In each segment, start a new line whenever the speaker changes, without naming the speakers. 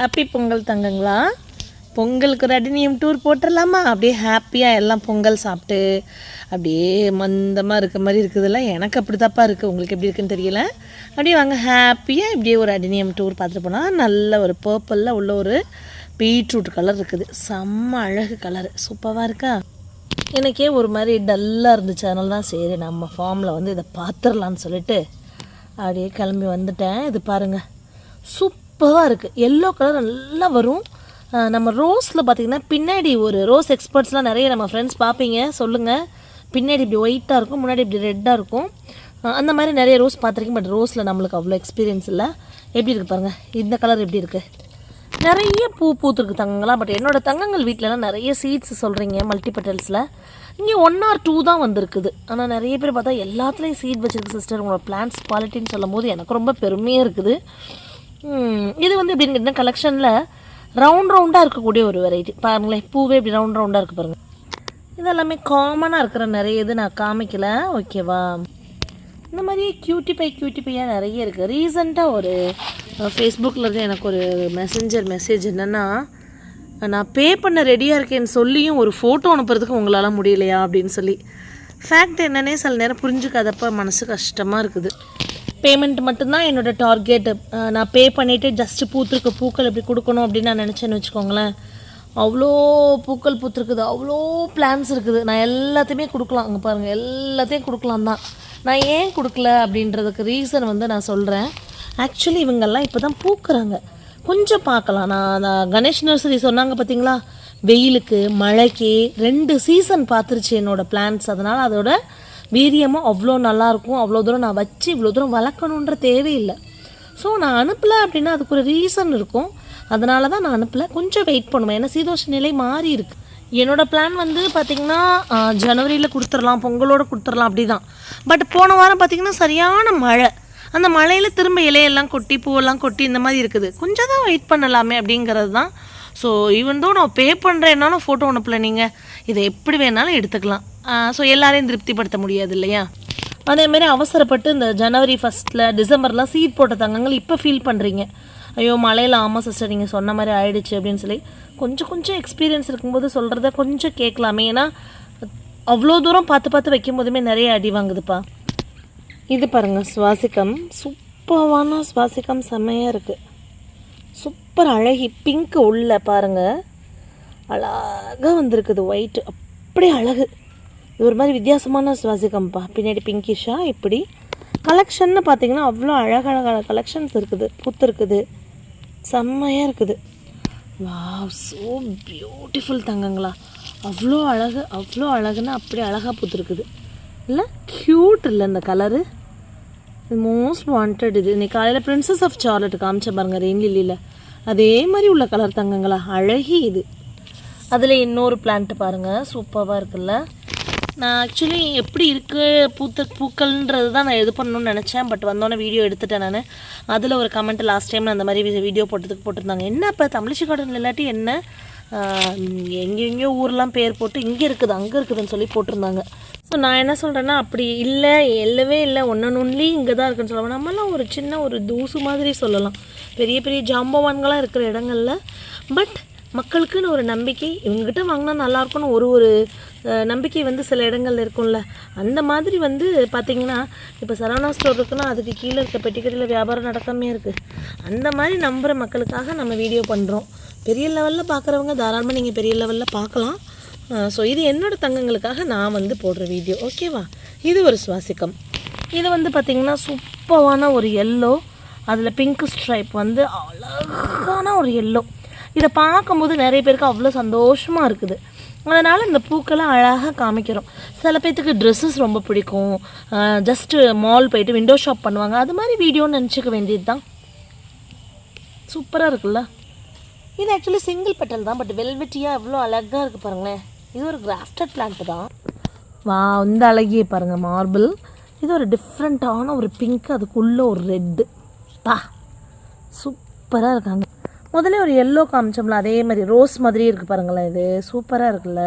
Happy Pongal தங்கங்களா? பொங்கலுக்கு ஒரு adenium tour போட்டுடலாமா அப்படியே ஹாப்பியாக எல்லாம் பொங்கல் சாப்பிட்டு அப்படியே மந்தமாக இருக்க மாதிரி இருக்குதுல்ல? எனக்கு அப்படி தப்பாக இருக்குது உங்களுக்கு எப்படி இருக்குன்னு தெரியல? அப்படியே வாங்க ஹாப்பியாக இப்படியே ஒரு அடினியம் டூர் பார்த்துட்டு போனால் நல்ல ஒரு பர்பிளில் உள்ள ஒரு பீட்ரூட் கலர் இருக்குது. செம்ம அழகு கலர் சூப்பராக இருக்கா? எனக்கே ஒரு மாதிரி டல்லாக இருந்துச்சு. அதனால தான் சரி நம்ம ஃபார்மில் வந்து இதை பார்த்துடலான்னு சொல்லிட்டு அப்படியே கிளம்பி வந்துட்டேன். இது பாருங்கள் சூப்பராக இருக்குது எல்லோ கலர் நல்லா வரும். நம்ம ரோஸில் பார்த்தீங்கன்னா பின்னாடி ஒரு ரோஸ் எக்ஸ்பர்ட்ஸ்லாம் நிறைய நம்ம ஃப்ரெண்ட்ஸ் பார்ப்பீங்க சொல்லுங்கள் பின்னாடி இப்படி ஒயிட்டாக இருக்கும் முன்னாடி இப்படி ரெட்டாக இருக்கும். அந்த மாதிரி நிறைய ரோஸ் பார்த்துருக்கேன் பட் ரோஸில் நம்மளுக்கு அவ்வளோ எக்ஸ்பீரியன்ஸ் இல்லை. எப்படி இருக்குது பாருங்கள் இந்த கலர் எப்படி இருக்குது நிறைய பூ பூத்துருக்கு தங்கங்களா பட் என்னோட தங்கங்கள் வீட்டிலலாம் நிறைய சீட்ஸ் சொல்கிறீங்க மல்டிபெட்டல்ஸில் இங்கே ஒன் ஆர் டூ தான் வந்திருக்குது. ஆனால் நிறைய பேர் பார்த்தா எல்லாத்துலேயும் சீட் வச்சுருக்கு சிஸ்டர் உங்களோட பிளான்ஸ் குவாலிட்டின்னு சொல்லும் போது எனக்கு ரொம்ப பெருமையாக இருக்குது. இது வந்து எப்படின்னு கேட்டிங்கன்னா கலெக்ஷனில் ரவுண்ட் ரவுண்டாக இருக்கக்கூடிய ஒரு வெரைட்டி பாருங்களேன் பூவே இப்படி ரவுண்ட் ரவுண்டாக இருக்குது பாருங்கள் இதெல்லாமே காமனாக இருக்கிற நிறைய இது நான் காமிக்கல. ஓகேவா இந்த மாதிரி கியூட்டி பை கியூட்டி பையாக நிறைய இருக்குது ரீசெண்டாக ஒரு ஃபேஸ்புக்கில் இருந்து எனக்கு ஒரு மெசஞ்சர் மெசேஜ் என்னென்னா நான் பே பண்ண ரெடியாக இருக்கேன்னு சொல்லியும் ஒரு ஃபோட்டோ அனுப்புறதுக்கு உங்களால் முடியலையா அப்படின்னு சொல்லி. ஃபேக்ட் என்னன்னே சில நேரம் புரிஞ்சுக்காதப்ப மனசு கஷ்டமாக இருக்குது. பேமெண்ட் மட்டும்தான் என்னோடய டார்கெட் நான் பே பண்ணிவிட்டு ஜஸ்ட்டு பூத்துருக்க பூக்கள் இப்படி கொடுக்கணும் அப்படின்னு நான் நினச்சேன்னு வச்சுக்கோங்களேன். அவ்வளோ பூக்கள் பூத்துருக்குது. அவ்வளோ பிளான்ஸ் இருக்குது. நான் எல்லாத்தையுமே கொடுக்கலாம். அங்கே பாருங்கள் எல்லாத்தையும் கொடுக்கலாம் தான். நான் ஏன் கொடுக்கல அப்படின்றதுக்கு ரீசன் வந்து நான் சொல்கிறேன் ஆக்சுவலி இவங்கெல்லாம் இப்போ தான் பூக்குறாங்க. கொஞ்சம் பார்க்கலாம். நான் அந்த கணேஷ் நர்சரி சொன்னாங்க பார்த்தீங்களா வெயிலுக்கு மழைக்கு ரெண்டு சீசன் பார்த்துருச்சு என்னோடய பிளான்ஸ் அதனால் அதோட வீரியமும் அவ்வளோ நல்லாயிருக்கும் அவ்வளோ தூரம் நான் வச்சு இவ்வளோ தூரம் வளர்க்கணுன்ற தேவையில்லை. ஸோ நான் அனுப்பலை அப்படின்னா அதுக்கு ஒரு ரீசன் இருக்கும். அதனால தான் நான் அனுப்பலை. கொஞ்சம் வெயிட் பண்ணுவேன். ஏன்னா சீதோஷ நிலை மாறி இருக்கு. என்னோடய பிளான் வந்து பார்த்திங்கன்னா ஜனவரியில் கொடுத்துடலாம் பொங்கலோடு கொடுத்துடலாம் அப்படி தான் பட் போன வாரம் பார்த்திங்கன்னா சரியான மழை. அந்த மழையில் திரும்ப இலையெல்லாம் கொட்டி பூவெல்லாம் கொட்டி இந்த மாதிரி இருக்குது. கொஞ்சம் தான் வெயிட் பண்ணலாமே அப்படிங்கிறது தான். ஸோ ஈவன் தோ நான் பே பண்ணுறேன்னாலும் ஃபோட்டோ அனுப்பல நீங்கள் இதை எப்படி வேணாலும் எடுத்துக்கலாம். ஸோ எல்லாரையும் திருப்திப்படுத்த முடியாது இல்லையா? அதேமாரி அவசரப்பட்டு இந்த ஜனவரி ஃபஸ்ட்டில் டிசம்பர்லாம் சீட் போட்ட தங்கங்கள் இப்போ ஃபீல் பண்ணுறீங்க ஐயோ மழையில் ஆமாம் சிஸ்டர் நீங்கள் சொன்ன மாதிரி ஆயிடுச்சு அப்படின்னு சொல்லி கொஞ்சம் கொஞ்சம் எக்ஸ்பீரியன்ஸ் இருக்கும்போது சொல்கிறத கொஞ்சம் கேட்கலாமே. ஏன்னா அவ்வளோ தூரம் பார்த்து பார்த்து வைக்கும் போதுமே நிறைய அடி வாங்குதுப்பா. இது பாருங்கள் சுவாசிக்கம். சூப்பரான சுவாசிக்கம் செம்மையாக இருக்குது சூப்பர் அழகி பிங்க் உள்ள பாருங்கள் அழகாக வந்திருக்குது ஒயிட்டு அப்படியே அழகு. இது ஒரு மாதிரி வித்தியாசமான சுவாசிக்கம்ப்பா பின்னாடி பிங்கிஷா இப்படி. கலெக்ஷன்னு பார்த்தீங்கன்னா அவ்வளோ அழகழகான கலெக்ஷன்ஸ் இருக்குது. பூத்து இருக்குது. செம்மையாக இருக்குது. வாவ் ஸோ பியூட்டிஃபுல் தங்கங்களா. அவ்வளோ அழகு அவ்வளோ அழகுன்னு அப்படி அழகாக பூத்துருக்குது. இல்லை க்யூட் இல்லை இந்த கலரு இது மோஸ்ட் வாண்டட் இது. இன்னைக்கு காலையில் பிரின்சஸ் ஆஃப் சார்லட் காமிச்ச பாருங்க ரெயின் லில்லியில் அதே மாதிரி உள்ள கலர் தங்கங்களா. அழகி இது. அதில் இன்னொரு பிளான்ட் பாருங்கள் சூப்பராக இருக்குல்ல. நான் ஆக்சுவலி எப்படி இருக்குது பூத்த பூக்கள்ன்றது தான் நான் இது பண்ணணும்னு நினச்சேன். பட் வந்தோடனே வீடியோ எடுத்துட்டேன் நான். அதில் ஒரு கமெண்ட் லாஸ்ட் டைம் அந்த மாதிரி வீடியோ போட்டதுக்கு போட்டிருந்தாங்க. என்ன இப்போ தமிழிசை கார்டன் இல்லாட்டி என்ன? எங்கெங்கேயோ ஊர்லாம் பேர் போட்டு இங்கே இருக்குது அங்கே இருக்குதுன்னு சொல்லி போட்டிருந்தாங்க. ஸோ நான் என்ன சொல்கிறேன்னா அப்படி இல்லை இல்லவே இல்லை. ஒன்று ஒன்லி இங்கே தான் இருக்குன்னு சொல்லுவாங்க நம்மலாம் ஒரு சின்ன ஒரு தூசு மாதிரி சொல்லலாம். பெரிய பெரிய ஜாம்பவான்களாக இருக்கிற இடங்களில். பட் மக்களுக்குன்னு ஒரு நம்பிக்கை இவங்ககிட்ட வாங்கினா நல்லாயிருக்கும்னு ஒரு ஒரு நம்பிக்கை வந்து சில இடங்கள்ல இருக்கும்ல. அந்த மாதிரி வந்து பார்த்திங்கன்னா இப்போ சரவணா ஸ்டோர் இருக்குன்னா அதுக்கு கீழே இருக்க பெட்டிக்கடையில் வியாபாரம் நடக்காமே இருக்குது அந்த மாதிரி நம்புகிற மக்களுக்காக நம்ம வீடியோ பண்ணுறோம் பெரிய லெவலில் பார்க்குறவங்க தாராளமாக நீங்கள் பெரிய லெவலில் பார்க்கலாம் ஸோ இது என்னோடய தங்கங்களுக்காக நான் வந்து போடுற வீடியோ. ஓகேவா இது ஒரு சுவாசிக்கம். இது வந்து பார்த்திங்கன்னா சூப்பரான ஒரு எல்லோ அதில் பிங்க் ஸ்ட்ரைப் வந்து அழகான ஒரு எல்லோ இதை பார்க்கும்போது நிறைய பேருக்கு அவ்வளோ சந்தோஷமாக இருக்குது. அதனால் இந்த பூக்களை அழகாக காமிக்கிறோம். சில பேர்த்துக்கு ட்ரெஸ்ஸஸ் ரொம்ப பிடிக்கும். ஜஸ்ட்டு மால் போயிட்டு விண்டோ ஷாப் பண்ணுவாங்க. அது மாதிரி வீடியோன்னு நினச்சிக்க வேண்டியது தான் சூப்பராக இருக்குல்ல? இது ஆக்சுவலி சிங்கிள் பெட்டல் தான் பட் வெல்வெட்டியாக எவ்வளோ அழகாக இருக்குது பாருங்களேன். இது ஒரு கிராஃப்டட் பிளான்ட் தான். வா இந்த அழகியே பாருங்கள் மார்பிள் இது ஒரு டிஃப்ரெண்ட்டான ஒரு பிங்க் அதுக்குள்ளே ஒரு ரெட்டு பா சூப்பராக இருக்காங்க. முதல்ல ஒரு எல்லோ காமிச்சோம்ல அதே மாதிரி ரோஸ் மாதிரி இருக்குது பாருங்களேன் இது. சூப்பராக இருக்குல்ல.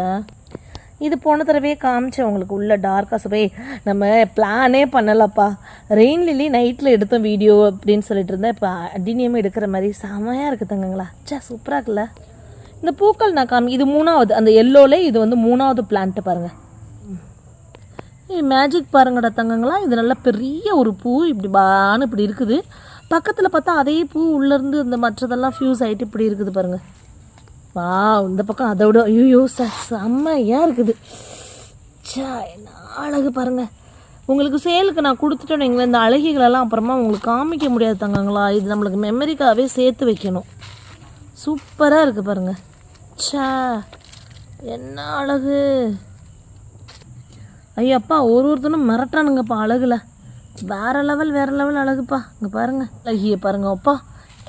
இது போன தடவையே காமிச்சேன் உங்களுக்கு உள்ள டார்க்காக சுபே நம்ம பிளானே பண்ணலப்பா. ரெயின் லில்லி நைட்டில் எடுத்த வீடியோ அப்படின்னு சொல்லிட்டு இருந்தேன். இப்போ அடினியமே எடுக்கிற மாதிரி செமையாக இருக்குது தங்கங்களா. சே சூப்பராக இருக்குல்ல. இந்த பூக்கள் நான் காமி இது மூணாவது அந்த எல்லோலே இது வந்து மூணாவது பிளான்ட்டு பாருங்கள் மேஜிக் பாருங்கடா தங்கங்களா. இது நல்லா பெரிய ஒரு பூ இப்படி பான்னு இப்படி இருக்குது. பக்கத்தில் பார்த்தா அதே பூ உள்ளேருந்து இந்த மற்றதெல்லாம் ஃபியூஸ் ஆகிட்டு இப்படி இருக்குது பாருங்கள் வா இந்த பக்கம் அதை விட ஐயோ செம்மையாக இருக்குது. சா என்ன அழகு பாருங்க. உங்களுக்கு சேலுக்கு நான் கொடுத்துட்டோம் நீங்கள் இந்த அழகிகளெல்லாம் அப்புறமா உங்களுக்கு காமிக்க முடியாது தங்கங்களா. இது நம்மளுக்கு மெமரிக்காகவே சேர்த்து வைக்கணும். சூப்பராக இருக்குது பாருங்கள் சா என்ன அழகு. ஐயப்பா ஒரு ஒருத்தனும் மிரட்டானுங்கப்பா அழகுல. வேற லெவல் வேற லெவல் அழகுப்பா. இங்கே பாருங்க. அழகிய பாருங்க அப்பா.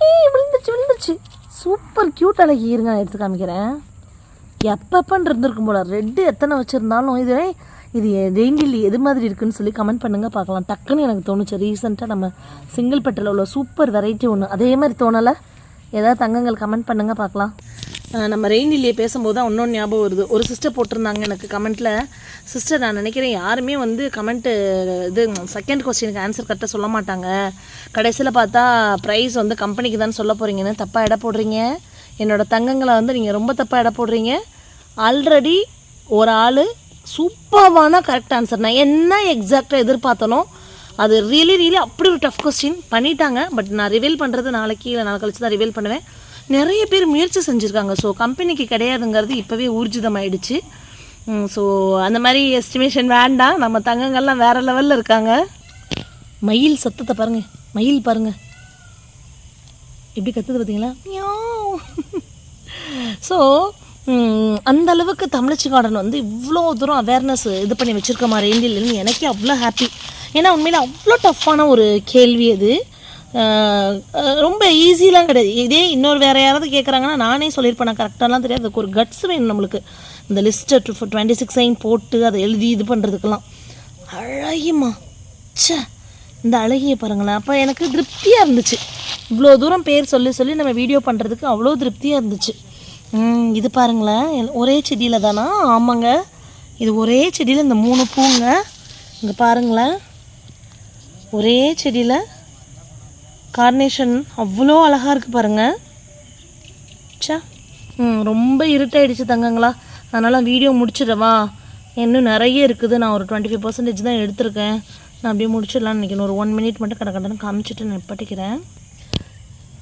ஏய் விழுந்துச்சு விழுந்துச்சு சூப்பர் க்யூட் அழகி இருங்க நான் எடுத்து காமிக்கிறேன். எப்பப்பன்னு இருந்திருக்கும் போல ரெட்டு எத்தனை வச்சுருந்தாலும் இது இது ரெயின்டில் எது மாதிரி இருக்குன்னு சொல்லி கமெண்ட் பண்ணுங்க பார்க்கலாம். டக்குன்னு எனக்கு தோணுச்சு ரீசெண்டாக நம்ம சிங்கிள் பெட்டில் உள்ள சூப்பர் வெரைட்டி ஒன்று அதே மாதிரி தோணலை? ஏதாவது தங்கங்கள் கமெண்ட் பண்ணுங்க பார்க்கலாம். நம்ம ரெயின்டிலேயே பேசும்போது தான் இன்னொன்று ஞாபகம் வருது. ஒரு சிஸ்டர் போட்டிருந்தாங்க எனக்கு கமெண்ட்டில் சிஸ்டர் நான் நினைக்கிறேன் யாருமே வந்து கமெண்ட்டு இது செகண்ட் கொஸ்டினுக்கு ஆன்சர் கரெக்டாக சொல்ல மாட்டாங்க. கடைசியில் பார்த்தா ப்ரைஸ் வந்து கம்பெனிக்கு தான் சொல்ல போகிறீங்கன்னு தப்பாக எடை போடுறீங்க. என்னோட தங்கங்களை வந்து நீங்கள் ரொம்ப தப்பாக எடை போடுறீங்க. ஆல்ரெடி ஒரு ஆள் சூப்பர்வான கரெக்ட் ஆன்சர் நான் என்ன எக்ஸாக்டாக எதிர்பார்த்தனோ அது ரியலி ரியலி அப்படி ஒரு டஃப் கொஸ்டின் பண்ணிட்டாங்க. பட் நான் ரிவீல் பண்ணுறது நாளைக்கு இல்லை நாளை கழிச்சு தான் ரிவீல் பண்ணுவேன். நிறைய பேர் முயற்சி செஞ்சுருக்காங்க. ஸோ கம்பெனிக்கு கிடையாதுங்கிறது இப்போவே ஊர்ஜிதமாயிடுச்சு. ஸோ அந்த மாதிரி எஸ்டிமேஷன் வேண்டாம். நம்ம தங்கங்கள்லாம் வேறு லெவலில் இருக்காங்க. மயில் சத்தத்தை பாருங்க. மயில் பாருங்க. எப்படி கத்துது பார்த்தீங்களா ஸோ அந்த அளவுக்கு தமிழச்சி கார்டன் வந்து இவ்வளோ தூரம் அவேர்னஸ் இது பண்ணி வச்சுருக்க மாதிரி இந்தியிலன்னு எனக்கே அவ்வளோ ஹாப்பி ஏன்னா உண்மையில் அவ்வளோ டஃப்பான ஒரு கேள்வி அது. ரொம்ப ஈஸிலாம் கிடையாது. இதே இன்னொரு வேறு யாராவது கேட்குறாங்கன்னா நானே சொல்லியிருப்பேன் நான் கரெக்டாலாம் தெரியாது. அதுக்கு ஒரு கட்ஸ் வேணும் நம்மளுக்கு. இந்த லிஸ்ட்டை டூ டுவெண்ட்டி சிக்ஸ் சைன் போட்டு அதை எழுதி இது பண்ணுறதுக்கெல்லாம் அழகியம்மா சே இந்த அழகிய பாருங்களேன். அப்போ எனக்கு திருப்தியாக இருந்துச்சு. இவ்வளோ தூரம் பேர் சொல்லி சொல்லி நம்ம வீடியோ பண்ணுறதுக்கு அவ்வளோ திருப்தியாக இருந்துச்சு. இது பாருங்களேன். ஒரே செடியில் தானா? ஆமாங்க. இது ஒரே செடியில் இந்த மூணு பூங்க. இங்கே பாருங்களேன். ஒரே செடியில் கார்னேஷன் அவ்வளோ அழகாக இருக்குது பாருங்கள் சா ம் ரொம்ப இருட்டாயிடுச்சு தங்கங்களா. அதனால் வீடியோ முடிச்சிடவா இன்னும் நிறைய இருக்குது. நான் ஒரு டுவெண்ட்டி ஃபைவ் பர்சன்டேஜ் தான் எடுத்திருக்கேன். நான் அப்படியே முடிச்சிடலான்னு நினைக்கிறேன். ஒரு ஒன் மினிட் மட்டும் கடை கடன்னு காமிச்சிட்டு நான் நிப்பாட்டிக்கிறேன்.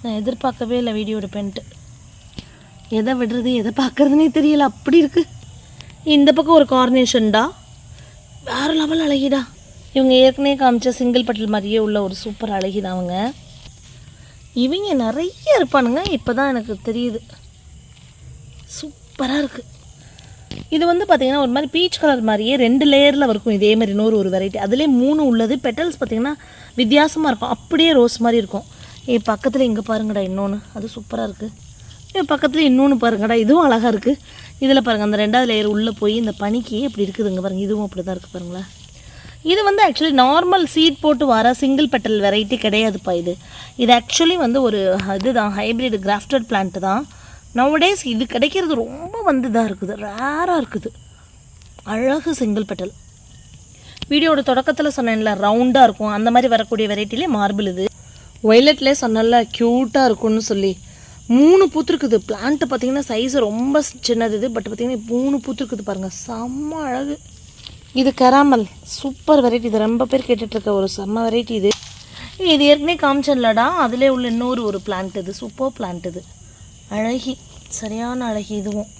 நான் எதிர்பார்க்கவே இல்லை வீடியோ எடுப்பேன்ட்டு எதை விடுறது எதை பார்க்குறதுனே தெரியல. அப்படி இருக்குது இந்த பக்கம் ஒரு கார்னேஷன்டா வேறு லெவல் அழகிடா. இவங்க ஏற்கனவே காமிச்ச சிங்கிள் பட்டில் மாதிரியே உள்ள ஒரு சூப்பர் அழகிதான் அவங்க. இவங்க நிறைய இருப்பானுங்க. இப்போ தான் எனக்கு தெரியுது. சூப்பராக இருக்குது இது வந்து பார்த்தீங்கன்னா ஒரு மாதிரி பீச் கலர் மாதிரியே ரெண்டு லேயரில் இருக்கும் இதே மாதிரி இன்னொரு ஒரு வெரைட்டி அதுலேயே மூணு உள்ளது. பெட்டல்ஸ் பார்த்தீங்கன்னா வித்தியாசமாக இருக்கும். அப்படியே ரோஸ் மாதிரி இருக்கும். ஏ பக்கத்தில் இங்கே பாருங்கடா இன்னொன்று அது சூப்பராக இருக்குது ஏ பக்கத்தில் இன்னொன்று பாருங்கடா. இதுவும் அழகாக இருக்குது இதில் பாருங்கள் அந்த ரெண்டாவது லேயர் உள்ளே போய் இந்த பனிக்கு இப்படி இருக்குதுங்க பாருங்கள் இதுவும் அப்படி தான் இருக்குது பாருங்களேன். இது வந்து ஆக்சுவலி நார்மல் சீட் போட்டு வர சிங்கிள் பெட்டல் வெரைட்டி கிடையாதுப்பா இது. இது ஆக்சுவலி வந்து ஒரு இதுதான் ஹைப்ரிட் கிராஃப்டட் பிளான்ட் தான். நவடேஸ் இது கிடைக்கிறது ரொம்ப வந்து இதாக இருக்குது ரேராக இருக்குது. அழகு சிங்கிள் பெட்டல் வீடியோட தொடக்கத்தில் சொன்னேன்ல ரவுண்டாக இருக்கும். அந்த மாதிரி வரக்கூடிய வெரைட்டிலே மார்பிள் இது. ஒய்லெட்லேயே சொன்னல க்யூட்டாக இருக்கும்னு சொல்லி. மூணு பூத்துருக்குது. பிளான்ட்டு பார்த்தீங்கன்னா சைஸ் ரொம்ப சின்னது இது பட் பார்த்தீங்கன்னா மூணு பூத்துருக்குது பாருங்கள் செம்ம அழகு. இது கராமல் சூப்பர் வெரைட்டி இது ரொம்ப பேர் கேட்டுட்ருக்க ஒரு செம்ம வெரைட்டி இது. இது ஏற்கனவே காமிச்சேன்லடா. அதிலே உள்ள இன்னொரு ஒரு பிளான்ட் இது. சூப்பர் பிளான்ட் இது. அழகி. சரியான அழகி இதுவும்.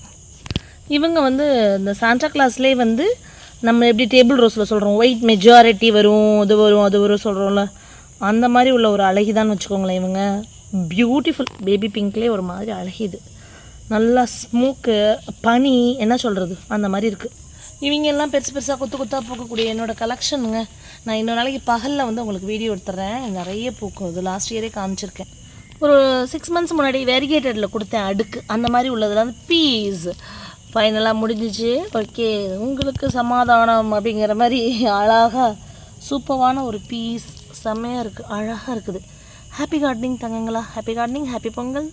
இவங்க வந்து இந்த சாண்டா கிளாஸ்லேயே வந்து நம்ம எப்படி டேபிள் ரோஸில் சொல்கிறோம் ஒயிட் மெஜாரிட்டி வரும் இது வரும் அது வரும் சொல்கிறோம்ல அந்த மாதிரி உள்ள ஒரு அழகிதான்னு வச்சுக்கோங்களேன் இவங்க. பியூட்டிஃபுல் பேபி பிங்க்லேயே ஒரு மாதிரி அழகி இது. நல்லா ஸ்மோக்கு பனி என்ன சொல்கிறது அந்த மாதிரி இருக்குது இவங்க எல்லாம் பெருசு பெருசாக கொத்து கொத்தாக பூக்கக்கூடிய என்னோட கலெக்ஷனுங்க நான் இன்னொரு நாளைக்கு பகலில் வந்து உங்களுக்கு வீடியோ எடுத்துறேன். நிறைய பூக்கும். இது லாஸ்ட் இயரே காமிச்சிருக்கேன். ஒரு சிக்ஸ் மந்த்ஸ் முன்னாடி வெரிகேட்டடில் கொடுத்தேன் அடுக்கு. அந்த மாதிரி உள்ளதில் வந்து பீஸ் ஃபைனலாக முடிஞ்சிச்சு. ஓகே உங்களுக்கு சமாதானம் அப்படிங்கிற மாதிரி அழகாக சூப்பரான ஒரு பீஸ் செம்மையாக இருக்குது அழகாக இருக்குது. Happy gardening தங்கங்களா. Happy gardening happy Pongal.